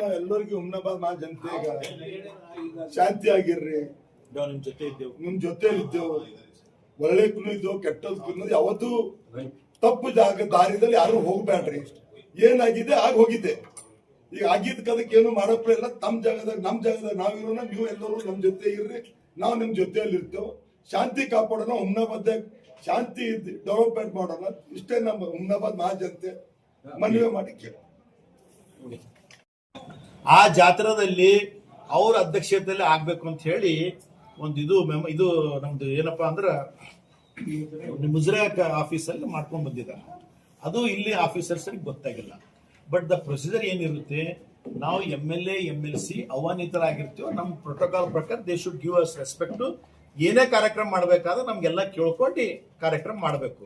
ನಾವು ಎಲ್ಲರಿಗೂ ಹುಮ್ನಾಬಾದ್ ಮಾ ಜನತೆಗ ಶಾಂತಿ ಆಗಿರ್ರಿ ನಾವು ನಿಮ್ ಜೊತೆ ಇದ್ದೇವು. ನಿಮ್ ಜೊತೆಲಿ ಇದ್ದೇವು. ಒಳ್ಳೆಕ್ಕೂ ಇದ್ದೆವು ಕೆಟ್ಟದಕ್ಕೂ ಯಾವತ್ತೂ ತಪ್ಪು ಜಾಗ ದಾರಿದಲ್ಲಿ ಯಾರು ಹೋಗ್ಬೇಡ್ರಿ ಏನಾಗಿದೆ ಆಗ ಹೋಗಿದೆ. ಈಗ ಆಗಿದ್ ಕದಕ್ಕೆ ಏನು ಮಾಡಪ್ಪ ಇಲ್ಲ. ತಮ್ಮ ಜಾಗದಾಗ ನಮ್ಮ ಜಾಗದಾಗ ನಾವಿರೋಣ ನೀವು ಎಲ್ಲರೂ ನಮ್ಮ ಜೊತೆ ಇರ್ರಿ. ನಾವು ನಿಮ್ ಜೊತೆಯಲ್ಲಿ ಇರ್ತೇವೆ. ಶಾಂತಿ ಕಾಪಾಡೋಣ ಹುಮ್ನಾಬಾದ್ ಶಾಂತಿ ಡೆವಲಪ್ಮೆಂಟ್ ಮಾಡೋಣ. ಇಷ್ಟೇ ನಮ್ಮ ಹುಮ್ನಾಬಾದ್ ಮಹಾಜನತೆ. ಮನವಿ ಮಾಡಿ ಕೇಳಿ ಆ ಜಾತ್ರಾದಲ್ಲಿ ಅವ್ರ ಅಧ್ಯಕ್ಷತೆಯಲ್ಲಿ ಆಗ್ಬೇಕು ಅಂತ ಹೇಳಿ ಒಂದು ಇದು ಮೆಮ ಇದು ನಮ್ದು ಏನಪ್ಪಾ ಅಂದ್ರ ಆಫೀಸ್ ಆಫೀಸಲ್ಲಿ ಮಾಡ್ಕೊಂಡ್ ಬಂದಿದ್ದಾರೆ. ಅದು ಇಲ್ಲಿ ಆಫೀಸರ್ಸ್ ಗೊತ್ತಾಗಿಲ್ಲ. ಬಟ್ ದ ಪ್ರೊಸೀಜರ್ ಏನಿರುತ್ತೆ, ನಾವು M L A M L C ಅವಾನಿತರಾಗಿರ್ತೀವೋ ನಮ್ಮ ಪ್ರೋಟೋಕಾಲ್ ಪ್ರಕಾರ they should give us respect ಏನೇ ಕಾರ್ಯಕ್ರಮ ಮಾಡಬೇಕಾದ್ರೆ ನಮ್ಗೆಲ್ಲ ಕೇಳ್ಕೊಂಡು ಕಾರ್ಯಕ್ರಮ ಮಾಡಬೇಕು.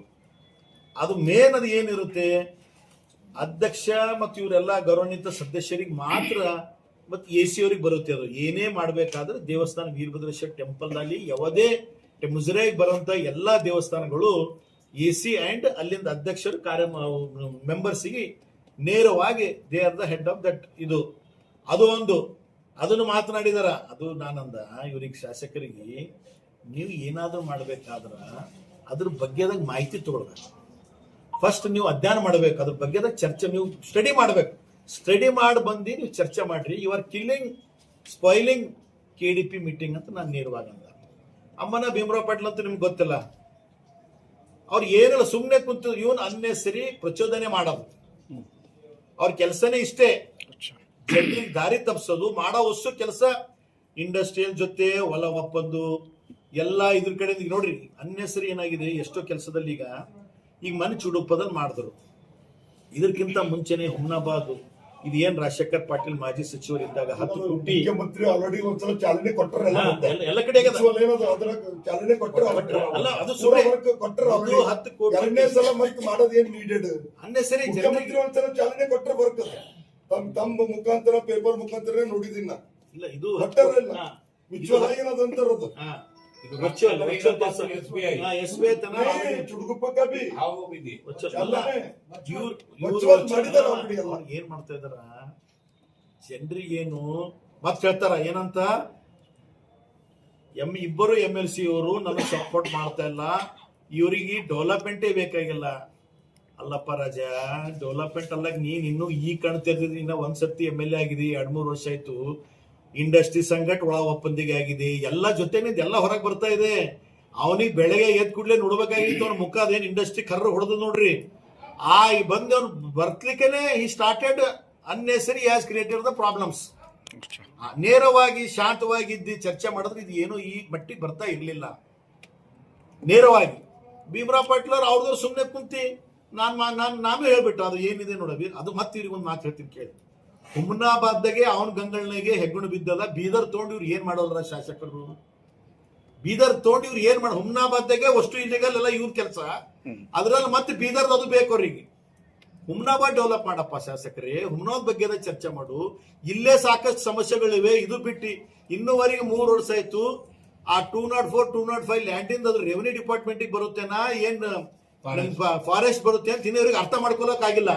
ಅದು ಮೇನ್ ಅದು ಏನಿರುತ್ತೆ ಅಧ್ಯಕ್ಷ ಮತ್ತು ಇವರೆಲ್ಲ ಗೌರವಾನ್ವಿತ ಸದಸ್ಯರಿಗೆ ಮಾತ್ರ ಮತ್ತು ಎ ಸಿ ಅವ್ರಿಗೆ ಬರುತ್ತೆ ಅದು. ಏನೇ ಮಾಡಬೇಕಾದ್ರೆ ದೇವಸ್ಥಾನ ವೀರಭದ್ರೇಶ್ವರ ಟೆಂಪಲ್ನಲ್ಲಿ ಯಾವುದೇ ಮುಜರಾಯಿಗೆ ಬರುವಂತ ಎಲ್ಲಾ ದೇವಸ್ಥಾನಗಳು ಎ ಸಿ ಅಂಡ್ ಅಲ್ಲಿಂದ ಅಧ್ಯಕ್ಷರು ಕಾರ್ಯ ಮೆಂಬರ್ಸಿಗೆ ನೇರವಾಗಿ they are the head of that ಇದು. ಅದು ಒಂದು. ಅದನ್ನು ಮಾತನಾಡಿದಾರ. ಅದು ನಾನಂದ, ಇವ್ರಿಗೆ ಶಾಸಕರಿಗೆ, ನೀವು ಏನಾದರೂ ಮಾಡ್ಬೇಕಾದ್ರ ಅದ್ರ ಬಗ್ಗೆದಾಗ ಮಾಹಿತಿ ತಗೊಳ್ಬೇಕು. ಫಸ್ಟ್ ನೀವು ಅಧ್ಯಯನ ಮಾಡಬೇಕು ಅದ್ರ ಬಗ್ಗೆ ಚರ್ಚೆ ನೀವು ಸ್ಟಡಿ ಮಾಡಬೇಕು. ಸ್ಟಡಿ ಮಾಡಿ ಬಂದು ನೀವು ಚರ್ಚೆ ಮಾಡ್ರಿ. You are killing spoiling K D P meeting ಅಂತ ನಾನು ನೇರವಾಗಿ ಅಂದ. ಅಮ್ಮನ ಭೀಮರಾವ್ ಪಾಟೀಲ್ ಅಂತ ನಿಮ್ಗೆ ಗೊತ್ತಿಲ್ಲ. ಅವ್ರು ಏನಿಲ್ಲ ಸುಮ್ಮನೆ ಕುಂತು ಇವನ್ ಅನ್ನೆಸರಿ ಪ್ರಚೋದನೆ ಮಾಡೋದು. ಅವ್ರ ಕೆಲಸನೇ ಇಷ್ಟೇ. ಜನರಿಗೆ ದಾರಿ ತಪ್ಪಿಸೋದು ಮಾಡೋ ವಸ್ತು ಕೆಲಸ ಇಂಡಸ್ಟ್ರಿಯಲ್ ಜೊತೆ ಹೊಲ ಒಪ್ಪಂದು ಎಲ್ಲ ಇದ್ರ ಕಡೆ ನೋಡ್ರಿ ಅನ್ನೆಸರಿ ಏನಾಗಿದೆ ಎಷ್ಟೋ ಕೆಲಸದಲ್ಲಿ ಈಗ ಈಗ ಮನೆ ಚುಡುಪದಲ್ಲಿ ಮಾಡಿದ್ರು. ಇದಕ್ಕಿಂತ ಮುಂಚೆನೆ ಹುಮ್ನಾಬಾದ್ ಇದು ಏನ್ ರಾಜಶೇಖರ್ ಪಾಟೀಲ್ ಮಾಜಿ ಸಚಿವರಿದ್ದಾಗ ಹತ್ತು ಕೋಟಿ ಮುಖ್ಯಮಂತ್ರಿ ಆಲ್ರೆಡಿ ಒಂದ್ಸಲ ಚಾಲನೆ ಕೊಟ್ಟರೆ ಹಾ, ಎಲ್ಲ- ಕಡೆ. ಚಾಲನೆ ಕೊಟ್ಟರು ಅಲ್ಲ, ಅದು ಕೊಟ್ಟರು ಹತ್ತು ಕೋಟಿ. ಎರಡನೇ ಸಲ ಮತ್ತೆ ಮಾಡೋದು ಏನ್ ನೀಡೆಡ್ ಅನ್ನೆಸರಿ ಮುಖ್ಯಮಂತ್ರಿ ಒಂದ್ಸಲ ಚಾಲನೆ ಕೊಟ್ಟರೆ ಬರ್ತದೆ. ತಮ್ಮ ತಮ್ಮ ಮುಖಾಂತರ ಪೇಪರ್ ಮುಖಾಂತರ ನೋಡಿದೀನಿ ನಾ ಇಲ್ಲ ಇದು ಕೊಟ್ಟರೆ ಇಲ್ಲ. ಹಾ. ವಿಜುವಲ್ ಆಗಿ ಹಾ, ತನ ಚುಡುಗುಪ್ಪ ಕಬಿ. ಏನ್ ಮಾಡ್ತಾ ಇದಾರ ಜನರಿಗೇನು ಮತ್ ಹೇಳ್ತಾರ ಏನಂತ? ಎಂ ಇಬ್ಬರು ಎಂ ಎಲ್ ಸಿ ಅವರು ನನಗೆ ಸಪೋರ್ಟ್ ಮಾಡ್ತಾ ಇಲ್ಲ. ಇವರಿಗೆ ಡೆವಲಪ್ಮೆಂಟೇ ಬೇಕಾಗಿಲ್ಲ. ಅಲ್ಲಪ್ಪ ರಾಜ ಡೆವಲಪ್ಮೆಂಟ್ ಅಲ್ಲ ನೀನ್ ಇನ್ನು ಈ ಕಾಣ್ತಿರ್ತಿದ್ ಇನ್ನ ಒಂದ್ಸರ್ತಿ ಎಂ ಎಲ್ ಎ ಆಗಿದೆ ಎರಡ್ ಮೂರು ವರ್ಷ ಆಯ್ತು. ಇಂಡಸ್ಟ್ರಿ ಸಂಘಟ ಒಳ ಒಪ್ಪಂದಿಗೆ ಆಗಿದೆ. ಎಲ್ಲ ಜೊತೆನಿಂದ ಎಲ್ಲ ಹೊರಗೆ ಬರ್ತಾ ಇದೆ. ಅವನಿಗೆ ಬೆಳಗ್ಗೆ ಎದ್ ಕೂಡಲೇ ನೋಡ್ಬೇಕಾಗಿತ್ತು. ಅವ್ನ ಮುಖ ಅದೇನು ಇಂಡಸ್ಟ್ರಿ ಕರ್ರ ಹೊಡೆದು ನೋಡ್ರಿ. ಆ ಬಂದು ಅವ್ನು ಬರ್ತಲಿಕ್ಕೆ ಈ started unnecessary has created the problems ನೇರವಾಗಿ ಶಾಂತವಾಗಿ ಇದ್ದು ಚರ್ಚೆ ಮಾಡಿದ್ರೆ ಇದು ಏನೋ ಈ ಮಟ್ಟಿಗೆ ಬರ್ತಾ ಇರಲಿಲ್ಲ. ನೇರವಾಗಿ. ಭೀಮರಾವ್ ಪಾಟ್ಲರ್ ಅವ್ರದ್ದು ಸುಮ್ಮನೆ ಕುಂತಿ ನಾನು ನಾನು ನಾನ್ ನಾನು ಹೇಳ್ಬಿಟ್ಟು, ಅದು ಏನಿದೆ ನೋಡವಿ ಅದು ಮತ್ತೆ ಇವ್ರಿಗೆ ಒಂದು ಮಾತು ಹೇಳ್ತೀನಿ ಕೇಳಿ. ಹುಮ್ನಾಬಾದ್ದಾಗೆ ಅವನ ಗಂಗಳನಿಗೆ ಹೆಗ್ಗುಣ ಬಿದ್ದಲ್ಲ ಬೀದರ್ ತೊಗೊಂಡು ಇವ್ರು ಏನ್ ಮಾಡೋದ್ರ ಶಾಸಕರು? ಬೀದರ್ ತೊಗೊಂಡು ಇವ್ರು ಏನ್ ಮಾಡ ಹುಮ್ನಾಬಾದ್ದಾಗೆ ಅಷ್ಟು ಇಲ್ಲಿಗಲ್ ಎಲ್ಲ ಇವ್ರ ಕೆಲಸ. ಅದ್ರಲ್ಲಿ ಮತ್ತೆ ಬೀದರ್ ಅದು ಬೇಕು ಅವ್ರಿಗೆ. ಹುಮ್ನಾಬಾದ್ ಡೆವಲಪ್ ಮಾಡಪ್ಪ ಶಾಸಕರೇ ಹುಮ್ನಾಬಾದ್ ಬಗ್ಗೆ ಚರ್ಚೆ ಮಾಡು. ಇಲ್ಲೇ ಸಾಕಷ್ಟು ಸಮಸ್ಯೆಗಳಿವೆ ಇದು ಬಿಟ್ಟು. ಇನ್ನೂವರೆಗೆ ಮೂರು ವರ್ಷ ಆಯ್ತು. ಆ two not four two not five ಲ್ಯಾಂಡಿಂದ ಅದು ರೆವೆನ್ಯೂ ಡಿಪಾರ್ಟ್ಮೆಂಟ್ ಬರುತ್ತೇನಾ? ಏನ್ ಫಾರೆಸ್ಟ್ ಬರುತ್ತೆ ಅಂತ ಇನ್ನೂವರೆಗೆ ಅರ್ಥ ಮಾಡ್ಕೊಳಕ್ ಆಗಿಲ್ಲ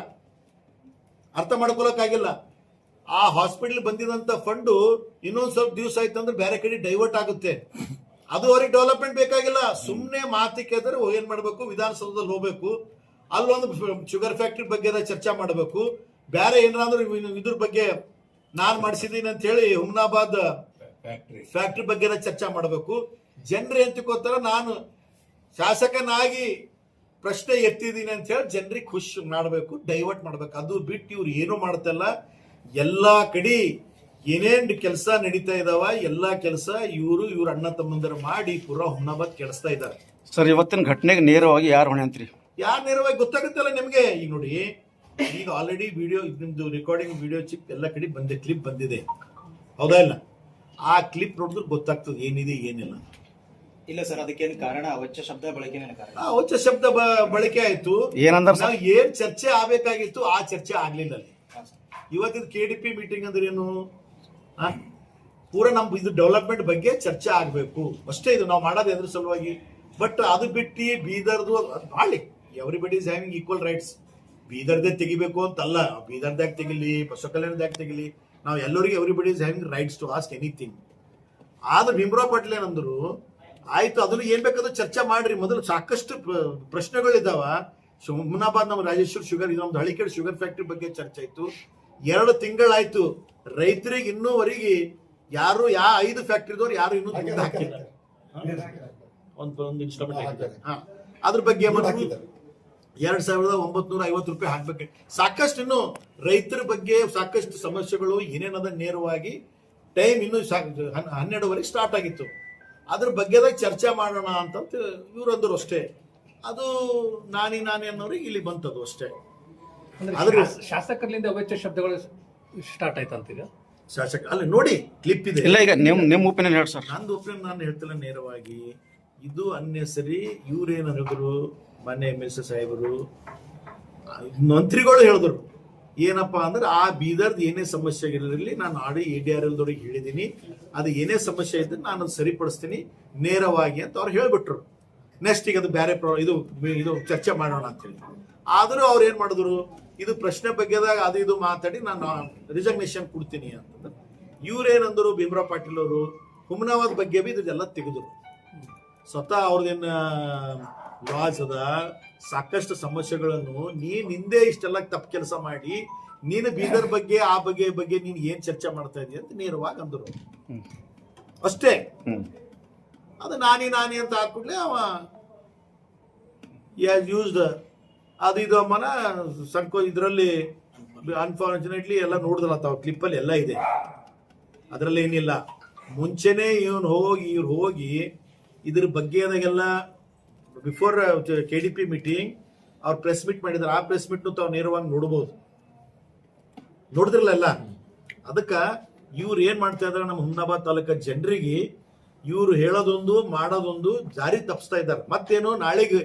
ಅರ್ಥ ಮಾಡ್ಕೊಳಕ್ ಆಗಿಲ್ಲ ಆ ಹಾಸ್ಪಿಟಲ್ ಬಂದಿದಂತ ಫಂಡು ಇನ್ನೊಂದ್ ಸ್ವಲ್ಪ ದಿವಸ ಆಯ್ತಂದ್ರೆ ಬೇರೆ ಕಡೆ ಡೈವರ್ಟ್ ಆಗುತ್ತೆ. ಅದು ಅವ್ರಿಗೆ ಡೆವಲಪ್ಮೆಂಟ್ ಬೇಕಾಗಿಲ್ಲ. ಸುಮ್ಮನೆ ಮಾತಿಗೆ ಕೇಳಿದ್ರೆ ಏನ್ ಮಾಡ್ಬೇಕು? ವಿಧಾನಸೌಧದಲ್ಲಿ ಹೋಗ್ಬೇಕು. ಅಲ್ಲೊಂದು ಶುಗರ್ ಫ್ಯಾಕ್ಟ್ರಿ ಬಗ್ಗೆ ಚರ್ಚೆ ಮಾಡಬೇಕು. ಬೇರೆ ಏನಾದ್ರೂ ಇದ್ರ ಬಗ್ಗೆ ನಾನ್ ಮಾಡಿಸಿದೀನಿ ಅಂತ ಹೇಳಿ ಹುಮ್ನಾಬಾದ್ ಫ್ಯಾಕ್ಟ್ರಿ ಫ್ಯಾಕ್ಟ್ರಿ ಬಗ್ಗೆ ಚರ್ಚೆ ಮಾಡಬೇಕು. ಜನರು ಏನ್ ತಿಳ್ಕೊತಾರ ನಾನು ಶಾಸಕನಾಗಿ ಪ್ರಶ್ನೆ ಎತ್ತಿದ್ದೀನಿ ಅಂತ ಹೇಳಿ ಜನರಿಗೆ ಖುಷಿ ಮಾಡಬೇಕು ಡೈವರ್ಟ್ ಮಾಡ್ಬೇಕು. ಅದು ಬಿಟ್ಟು ಇವ್ರು ಏನು ಮಾಡ್ತಲ್ಲ. ಎಲ್ಲಾ ಕಡೆ ಏನೇನು ಕೆಲಸ ನಡೀತಾ ಇದಾವ ಎಲ್ಲಾ ಕೆಲಸ ಇವರು ಇವ್ರ ಅಣ್ಣ ತಮ್ಮಂದಿರು ಮಾಡಿ ಪೂರಾ ಹುಮ್ನಾಬಾದ್ ಕೆಡಿಸ್ತಾ ಇದ್ದಾರೆ ಸರ್ ಇವತ್ತಿನ ಘಟನೆಗೆ ನೇರವಾಗಿ ಯಾರು ಹೊಣೆ ಅಂತ್ರಿ? ಯಾರು ನೇರವಾಗಿ ಗೊತ್ತಾಗುತ್ತಲ್ಲ ನಿಮಗೆ? ಈಗ ನೋಡಿ ಈಗ ಆಲ್ರೆಡಿ ವಿಡಿಯೋ ನಿಮ್ದು ರೆಕಾರ್ಡಿಂಗ್ ವಿಡಿಯೋ ಚಿಪ್ ಎಲ್ಲ ಕಡೆ ಬಂದೆ ಕ್ಲಿಪ್ ಬಂದಿದೆ. ಹೌದಾ ಇಲ್ಲ? ಆ ಕ್ಲಿಪ್ ನೋಡಿದ್ರೆ ಗೊತ್ತಾಗ್ತದೆ ಏನಿದೆ ಏನಿಲ್ಲ. ಇಲ್ಲ ಸರ್ ಅದಕ್ಕೇನು ಕಾರಣ? ಅವಚ್ಚ ಶಬ್ದ ಬಳಕೆ ಕಾರಣ? ಆ ಹೊಚ್ಚ ಶಬ್ದ ಬ- ಬಳಕೆ ಆಯ್ತು. ಏನಂದ್ರೆ ಏನ್ ಚರ್ಚೆ ಆಗ್ಬೇಕಾಗಿತ್ತು ಆ ಚರ್ಚೆ ಆಗ್ಲಿಲ್ಲ ಅಲ್ಲಿ. ಇವತ್ತಿನ ಕೆ ಡಿ ಪಿ ಮೀಟಿಂಗ್ ಅಂದ್ರೆ ಏನು? ಪೂರಾ ನಮ್ ಇದು ಡೆವಲಪ್ಮೆಂಟ್ ಬಗ್ಗೆ ಚರ್ಚೆ ಆಗ್ಬೇಕು. ಅಷ್ಟೇ ಇದು ನಾವು ಮಾಡೋದು ಎದ್ರ ಸಲುವಾಗಿ. ಬಟ್ ಅದು ಬಿಟ್ಟು ಬೀದರ್ದು every everybody is having equal rights ಬೀದರ್ದೇ ತೆಗಿಬೇಕು ಅಂತಲ್ಲ. ಬೀದರ್ದಾಗ ತೆಗಿಲಿ ಬಸವ ಕಲ್ಯಾಣದಾಗ ತೆಗಿಲಿ. ನಾವು ಎಲ್ಲರಿಗೂ everybody is having rights to ask anything ಆದ್ರೆ ಭೀಮರಾವ್ ಪಾಟೀಲ್ ಏನಂದ್ರು, ಆಯ್ತು, ಅದನ್ನ ಏನ್ ಬೇಕಾದ್ರೂ ಚರ್ಚೆ ಮಾಡ್ರಿ. ಮೊದಲು ಸಾಕಷ್ಟು ಪ್ರಶ್ನೆಗಳು ಪ್ರಶ್ನೆಗಳಿದಾವ. ಸುಮ್ನಾಬಾದ್ ನಮ್ಮ ರಾಜೇಶ್ವರ್ ಶುಗರ್, ಇದು ನಮ್ದು ಹಳಿಕೇಡ್ ಶುಗರ್ ಫ್ಯಾಕ್ಟ್ರಿ ಬಗ್ಗೆ ಚರ್ಚೆ ಆಯ್ತು. ಎರಡು ತಿಂಗಳಾಯ್ತು. ರೈತರಿಗೆ ಇನ್ನೂವರೆಗೆ ಯಾರು ಯಾ ಐದು ಫ್ಯಾಕ್ಟ್ರಿದವ್ರು ಯಾರು ಇನ್ನೂ ದುಡ್ಡು ಹಾಕಿಲ್ಲ ಒಂದು ಒಂದು ಇನ್ಸ್ಟಾಲ್ಮೆಂಟ್ ಹಾಕಿದ್ದಾರೆ ಹಾ. ಅದ್ರ ಬಗ್ಗೆ ಎರಡ್ ಸಾವಿರದ ಒಂಬತ್ನೂರ ಐವತ್ತು ರೂಪಾಯಿ ಹಾಕ್ಬೇಕು. ಸಾಕಷ್ಟು ಇನ್ನು ರೈತರ ಬಗ್ಗೆ ಸಾಕಷ್ಟು ಸಮಸ್ಯೆಗಳು ಏನೇನದ ನೇರವಾಗಿ ಟೈಮ್ ಇನ್ನು ಹನ್ನೆರಡುವರೆಗೆ ಸ್ಟಾರ್ಟ್ ಆಗಿತ್ತು. ಅದ್ರ ಬಗ್ಗೆದಾಗ ಚರ್ಚೆ ಮಾಡೋಣ ಅಂತ ಇವ್ರಂದ್ರು ಅಷ್ಟೇ. ಅದು ನಾನಿ ನಾನೇ ಅನ್ನೋರಿಗೆ ಇಲ್ಲಿ ಬಂತದು ಅಷ್ಟೇ. ಅಂದ್ರೆ ಆದ್ರೆ- ಶಾಸ- ಶಾಸಕರಿಂದ ಅವೆಚ್ಚ ಶಬ್ದಗಳು ಸ್ಟಾರ್ಟ್ ಆಯ್ತಂತೀಗ? ಶಾಸಕ ಅಲ್ಲಿ ನೋಡಿ ಕ್ಲಿಪ್ ಇದೆ. ಇಲ್ಲ ಈಗ ನಿಮ್ಮ ನಿಮ್ಮ ಒಪಿನಿಯನ್ ಹೇಳಿ ಸರ್. ನಂದು ಒಪಿನಿಯನ್ ನಾನು ಹೇಳ್ತಿಲ್ಲ ನೇರವಾಗಿ. ಇದು ಅನ್ನೆಸರಿ ಇವ್ರೇನು ಹೇಳಿದ್ರು ಮೊನ್ನೆ ಎಂ ಎಸ್ ಸಾಹೇಬರು ಮಂತ್ರಿಗಳು ಹೇಳಿದ್ರು. ಏನಪ್ಪಾ ಅಂದ್ರೆ ಆ ಬೀದರ್ದು ಏನೇ ಸಮಸ್ಯೆ ಇರಲಿ ನಾನು ಆಡಿ ಎ ಡಿ ಆರ್ ಎಲ್ದವ್ರಿಗೆ ಹೇಳಿದ್ದೀನಿ. ಅದು ಏನೇ ಸಮಸ್ಯೆ ಇದ್ರೆ ನಾನು ಅದು ಸರಿಪಡಿಸ್ತೀನಿ ನೇರವಾಗಿ ಅಂತ ಅವ್ರು ಹೇಳ್ಬಿಟ್ರು. ನೆಕ್ಸ್ಟ್ ಈಗ ಅದು ಬೇರೆ ಪ್ರಾ- ಇದು ಇದು ಚರ್ಚೆ ಮಾಡೋಣ ಅಂತೇಳಿ ಆದರೂ ಅವ್ರು ಏನು ಮಾಡಿದ್ರು? ಇದು ಪ್ರಶ್ನೆ ಬಗ್ಗೆದಾಗ ಅದು ಇದು ಮಾತಾಡಿ ನಾನು ರಿಸಗ್ನೇಷನ್ ಕೊಡ್ತೀನಿ ಅಂತಂದ್ರೆ ಇವ್ರೇನಂದ್ರು ಭೀಮರಾವ್ ಪಾಟೀಲ್ ಅವರು ಹುಮನಾಬಾದ್ ಬಗ್ಗೆ ಬಿ ಇದೆಲ್ಲ ತೆಗೆದ್ರು. ಸ್ವತಃ ಅವ್ರದೇನ ಲಾಸ್ ಅದ ಸಾಕಷ್ಟು ಸಮಸ್ಯೆಗಳನ್ನು ನೀನ್ ಹಿಂದೆ ಇಷ್ಟೆಲ್ಲ ತಪ್ಪು ಕೆಲಸ ಮಾಡಿ ನೀನು ಬೀದರ್ ಬಗ್ಗೆ ಆ ಬಗ್ಗೆ ಬಗ್ಗೆ ನೀನು ಏನ್ ಚರ್ಚೆ ಮಾಡ್ತಾ ಇದೀಯ ಅಂತ ನೇರವಾಗಿ ಅಂದರು ಅಷ್ಟೇ. ಅದು ನಾನಿ ನಾನಿ ಅಂತ ಹಾಕ್ಬಿಡ್ಲೆ ಅವ. ಯೂಸ್ಡ್ ಅದು ಇದು ಅಮ್ಮನ ಸಂಕೋ ಇದರಲ್ಲಿ ಅನ್ಫಾರ್ಚುನೇಟ್ಲಿ ಎಲ್ಲ ನೋಡಿದ್ರಲ್ಲ ತಾವು ಕ್ಲಿಪ್ಪಲ್ಲಿ ಎಲ್ಲ ಇದೆ. ಅದರಲ್ಲಿ ಏನಿಲ್ಲ. ಮುಂಚೆನೇ ಇವನು ಹೋಗಿ ಇವ್ರು ಹೋಗಿ ಇದ್ರ ಬಗ್ಗೆ ಅದಾಗೆಲ್ಲ before K D P meeting ಅವ್ರು ಪ್ರೆಸ್ ಮೀಟ್ ಮಾಡಿದಾರೆ. ಆ ಪ್ರೆಸ್ ಮೀಟ್ನು ತಾವು ನೇರವಾಗಿ ನೋಡ್ಬೋದು. ನೋಡಿದ್ರಲ್ಲ ಎಲ್ಲ. ಅದಕ್ಕ ಇವ್ರು ಏನು ಮಾಡ್ತಾ ಇದಾರೆ? ನಮ್ಮ ಹುಮ್ನಾಬಾದ್ ತಾಲೂಕ ಜನರಿಗೆ ಇವ್ರು ಹೇಳೋದೊಂದು, ಮಾಡೋದೊಂದು ಜಾರಿ ತಪ್ಪಿಸ್ತಾ ಇದ್ದಾರೆ. ಮತ್ತೇನು, ನಾಳೆಗೆ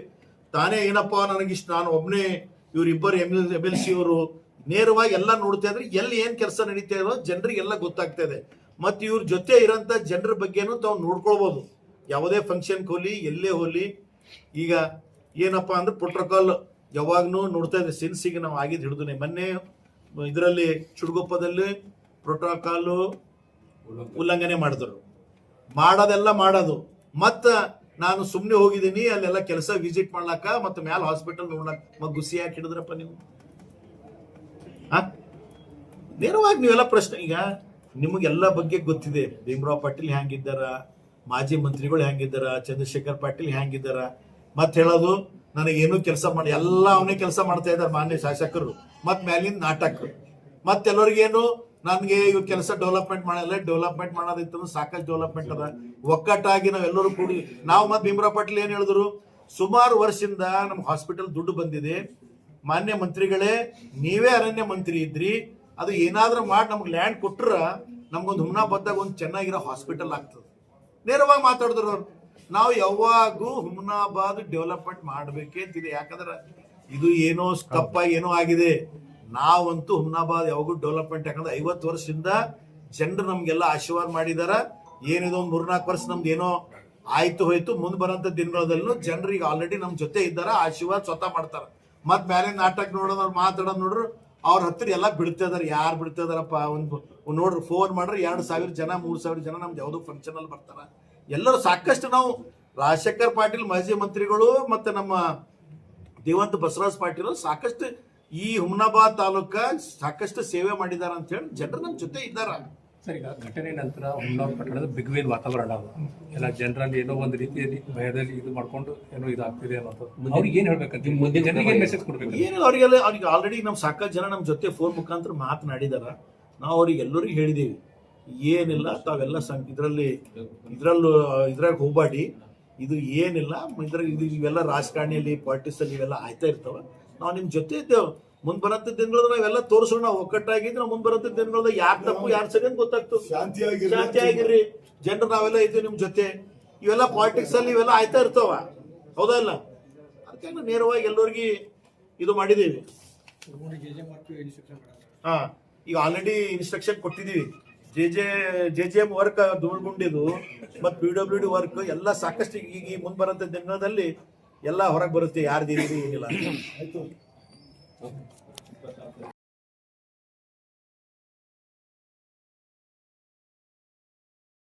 ತಾನೇ ಏನಪ್ಪ ನನಗಿಷ್ಟು ನಾನು ಒಬ್ನೇ ಇವರಿಬ್ಬರು M L M L C ಅವರು ನೇರವಾಗಿ ಎಲ್ಲ ನೋಡ್ತಾ ಇದ್ರೆ ಎಲ್ಲಿ ಏನು ಕೆಲಸ ನಡೀತಾ ಇರೋ ಜನರಿಗೆಲ್ಲ ಗೊತ್ತಾಗ್ತಾ ಇದೆ. ಮತ್ತೆ ಇವ್ರ ಜೊತೆ ಇರೋಂಥ ಜನರ ಬಗ್ಗೆನೂ ತಾವು ನೋಡ್ಕೊಳ್ಬೋದು. ಯಾವುದೇ ಫಂಕ್ಷನ್ ಹೋಲಿ ಎಲ್ಲೇ ಹೋಲಿ, ಈಗ ಏನಪ್ಪಾ ಅಂದ್ರೆ ಪ್ರೋಟೋಕಾಲ್ ಯಾವಾಗ್ನೂ ನೋಡ್ತಾ ಇದ್ದೆ ಸಿನ್ಸಿಗೆ ನಾವು ಆಗಿದ್ದು ಹಿಡಿದು ಮೊನ್ನೆ ಇದರಲ್ಲಿ ಚುಡುಗೊಪ್ಪದಲ್ಲಿ ಪ್ರೋಟೋಕಾಲು ಉಲ್ಲಂಘನೆ ಮಾಡಿದ್ರು. ಮಾಡೋದೆಲ್ಲ ಮಾಡೋದು. ಮತ್ತು ನಾನು ಸುಮ್ಮನೆ ಹೋಗಿದ್ದೀನಿ, ಅಲ್ಲೆಲ್ಲ ಕೆಲಸ ವಿಸಿಟ್ ಮಾಡ್ಲಾಕ ಮತ್ತು ಮ್ಯಾಲ ಹಾಸ್ಪಿಟಲ್ ನೋಡ್ಲಾಕ ಮತ್ ಗುಸಿ ಯಾಕೆ ಹಿಡಿದ್ರಪ್ಪ ನೀವು? ನೇರವಾಗಿ ನೀವೆಲ್ಲ ಪ್ರಶ್ನೆ, ಈಗ ನಿಮಗೆಲ್ಲ ಬಗ್ಗೆ ಗೊತ್ತಿದೆ. ಭೀಮರಾವ್ ಪಾಟೀಲ್ ಹ್ಯಾಂಗಿದ್ದಾರ? ಮಾಜಿ ಮಂತ್ರಿಗಳು ಹ್ಯಾಂಗಿದ್ದಾರ? ಚಂದ್ರಶೇಖರ್ ಪಾಟೀಲ್ ಹ್ಯಾಂಗಿದ್ದಾರ? ಮತ್ತೆ ಹೇಳೋದು, ನನಗೇನು ಕೆಲಸ ಮಾಡಿ, ಎಲ್ಲ ಅವನೇ ಕೆಲಸ ಮಾಡ್ತಾ ಇದ್ದಾರೆ ಮಾನ್ಯ ಶಾಸಕರು. ಮತ್ ಮ್ಯಾಲಿಂದ ನಾಟಕ ಮತ್ತೆಲ್ಲರಿಗೇನು ನನ್ಗೆ ಇವ್ ಕೆಲಸ ಡೆವಲಪ್ಮೆಂಟ್ ಮಾಡಲ್ಲ ಡೆವಲಪ್ಮೆಂಟ್ ಮಾಡೋದಿತ್ತು ಸಾಕಷ್ಟು ಡೆವಲಪ್ಮೆಂಟ್ ಅದ. ಒಕ್ಕಟ್ಟಾಗಿ ನಾವೆಲ್ಲರೂ ಕೂಡಿ, ನಾವು ಮತ್ತೆ ಭೀಮರಾವ್ ಏನ್ ಹೇಳಿದ್ರು? ಸುಮಾರು ವರ್ಷದಿಂದ ನಮ್ಮ ಹಾಸ್ಪಿಟಲ್ ದುಡ್ಡು ಬಂದಿದೆ. ಮಾನ್ಯ ಮಂತ್ರಿಗಳೇ, ನೀವೇ ಅರಣ್ಯ ಮಂತ್ರಿ ಇದ್ರಿ. ಅದು ಏನಾದ್ರೂ ಮಾಡಿ, ನಮ್ಗೆ ಲ್ಯಾಂಡ್ ಕೊಟ್ರ ನಮ್ಗೊಂದು ಹುಮ್ನಾಬಾದ್ದಾಗ ಒಂದು ಚೆನ್ನಾಗಿರೋ ಹಾಸ್ಪಿಟಲ್ ಆಗ್ತದೆ. ನೇರವಾಗಿ ಮಾತಾಡಿದ್ರು ಅವ್ರು. ನಾವು ಯಾವಾಗೂ ಹುಮ್ನಾಬಾದ್ ಡೆವಲಪ್ಮೆಂಟ್ ಮಾಡ್ಬೇಕೇ ಅಂತಿದೆ. ಯಾಕಂದ್ರೆ ಇದು ಏನೋ ತಪ್ಪಾಗಿ ಏನೋ ಆಗಿದೆ. ನಾವಂತೂ ಹುಮ್ನಾಬಾದ್ ಯಾವಾಗೂ ಡೆವಲಪ್ಮೆಂಟ್ ಯಾಕಂದ್ರೆ ಐವತ್ತು ವರ್ಷದಿಂದ ಜನರು ನಮ್ಗೆಲ್ಲ ಆಶೀರ್ವಾದ ಮಾಡಿದಾರ. ಏನಿದೆ ಒಂದು ಮೂರ್ನಾಲ್ಕು ವರ್ಷ ನಮ್ದು ಏನೋ ಆಯ್ತು ಹೋಯ್ತು, ಮುಂದೆ ಬರೋಂಥ ದಿನಗಳಲ್ಲೂ ಜನರಿಗೆ ಆಲ್ರೆಡಿ ನಮ್ಮ ಜೊತೆ ಇದ್ದಾರ, ಆಶೀರ್ವಾದ ಸ್ವತಃ ಮಾಡ್ತಾರ. ಮತ್ ಮೇಲೆ ನಾಟಕ ನೋಡೋದವ್ರು ಮಾತಾಡೋದು ನೋಡ್ರು, ಅವ್ರ ಹತ್ತಿರ ಎಲ್ಲ ಬಿಡ್ತಾ ಇದಾರೆ. ಯಾರು ಬಿಡ್ತಾ ಇದಾರಪ್ಪ? ಒಂದು ನೋಡ್ರಿ ಫೋನ್ ಮಾಡ್ರಿ ಎರಡು ಸಾವಿರ ಜನ, ಮೂರ್ ಸಾವಿರ ಜನ ನಮ್ದು ಯಾವುದೋ ಫಂಕ್ಷನ್ ಅಲ್ಲಿ ಬರ್ತಾರ. ಎಲ್ಲರೂ ಸಾಕಷ್ಟು ನಾವು ರಾಜಶೇಖರ್ ಪಾಟೀಲ್ ಮಾಜಿ ಮಂತ್ರಿಗಳು ಮತ್ತೆ ನಮ್ಮ ದೇವಂತ ಬಸವರಾಜ್ ಪಾಟೀಲ್ ಸಾಕಷ್ಟು ಈ ಹುಮ್ನಾಬಾದ್ ತಾಲೂಕ ಸಾಕಷ್ಟು ಸೇವೆ ಮಾಡಿದಾರ ಅಂತ ಹೇಳಿ ಜನರು ನಮ್ಮ ಜೊತೆ ಇದ್ದಾರ. ಸರ್ ಈಗ ಘಟನೆ ನಂತರ ಹುಮನಾಬಾದ್ ಪಟ್ಟಣದ ಬಿಗ್ವೇಲ್ ವಾತಾವರಣ ಅದು. ಎಲ್ಲ ಜನರಲ್ಲಿ ಏನೋ ಒಂದು ರೀತಿಯಲ್ಲಿ ಭಯದಲ್ಲಿ ಇದು ಮಾಡ್ಕೊಂಡು ಏನೋ ಇದಾಗ್ತಿದೆ ಅನ್ನೋದು. ಅವ್ರಿಗೆ ಏನ್ ಹೇಳ್ಬೇಕಂತ? ಮುಂದೆ ಜನರಿಗೆ ಏನ್ ಮೆಸೇಜ್ ಕೊಡ್ಬೇಕು ಏನು ಅವರಿಗೆಲ್ಲ ಅವ್ರಿಗೆ ಆಲ್ರೆಡಿ ನಮ್ಮ ಸಾಕಷ್ಟು ಜನ ನಮ್ಮ ಜೊತೆ ಫೋನ್ ಮುಖಾಂತರ ಮಾತನಾಡಿದಾರ. ನಾವು ಅವ್ರಿಗೆ ಎಲ್ಲರಿಗೂ ಹೇಳಿದೀವಿ. ಏನಿಲ್ಲ ತಾವೆಲ್ಲ ಸಂ ಇದರಲ್ಲಿ ಇದ್ರಲ್ಲೂ ಇದ್ರಾಗ ಹೋಗ್ಬಾಡಿ. ಇದು ಏನಿಲ್ಲ. ಇದ್ರಾಗ ಇದು ಇವೆಲ್ಲ ರಾಜಕಾರಣಿಯಲ್ಲಿ ಪಾಲಿಟಿಕ್ಸ್ ಅಲ್ಲಿ ಇವೆಲ್ಲ ಆಯ್ತಾ ಇರ್ತಾವ. ನಾವು ನಿಮ್ ಜೊತೆ ಇದ್ದೇವೆ. ಮುಂದ್ ಬರಂತ ದಿನಗಳ ನಾವೆಲ್ಲ ತೋರಿಸೋಣ. ನಾವು ಒಕ್ಕಟ್ಟಾಗಿದ್ದು ನಾವು ಮುಂದ್ ಬರಂತ ದಿನಗಳ ಯಾರ್ ತಪ್ಪು ಯಾರ್ ಸರಿ ಅಂತ ಗೊತ್ತಾಗ್ತದೆ ಶಾಂತಿಯಾಗಿ ಶಾಂತಿಯಾಗಿರ್ರಿ. ಜನರು ನಾವೆಲ್ಲ ಇದ್ದೀವಿ ನಿಮ್ ಜೊತೆ. ಇವೆಲ್ಲ ಪಾಲಿಟಿಕ್ಸ್ ಅಲ್ಲಿ ಇವೆಲ್ಲ ಆಯ್ತಾ ಇರ್ತಾವ. ಹೌದಾ ಇಲ್ಲ? ಅದಕ್ಕೆ ನಾವು ನೇರವಾಗಿ ಎಲ್ಲರಿಗೆ ಇದು ಮಾಡಿದ್ದೀವಿ ಹಾ ಈಗ already instruction ಕೊಟ್ಟಿದೀವಿ. J J J J M work ಧೂಳ್ಗುಂಡಿದು ಮತ್ತು ಪಿ ಡಬ್ಲ್ಯೂ ಡಿ ವರ್ಕ್ ಎಲ್ಲ ಸಾಕಷ್ಟು ಈಗ ಈ ಮುಂದೆ ಬರೋಂಥ ದಿನದಲ್ಲಿ ಎಲ್ಲ ಹೊರಗೆ ಬರುತ್ತೆ ಯಾರ್ದು ಏನಿಲ್ಲ. ಆಯ್ತು.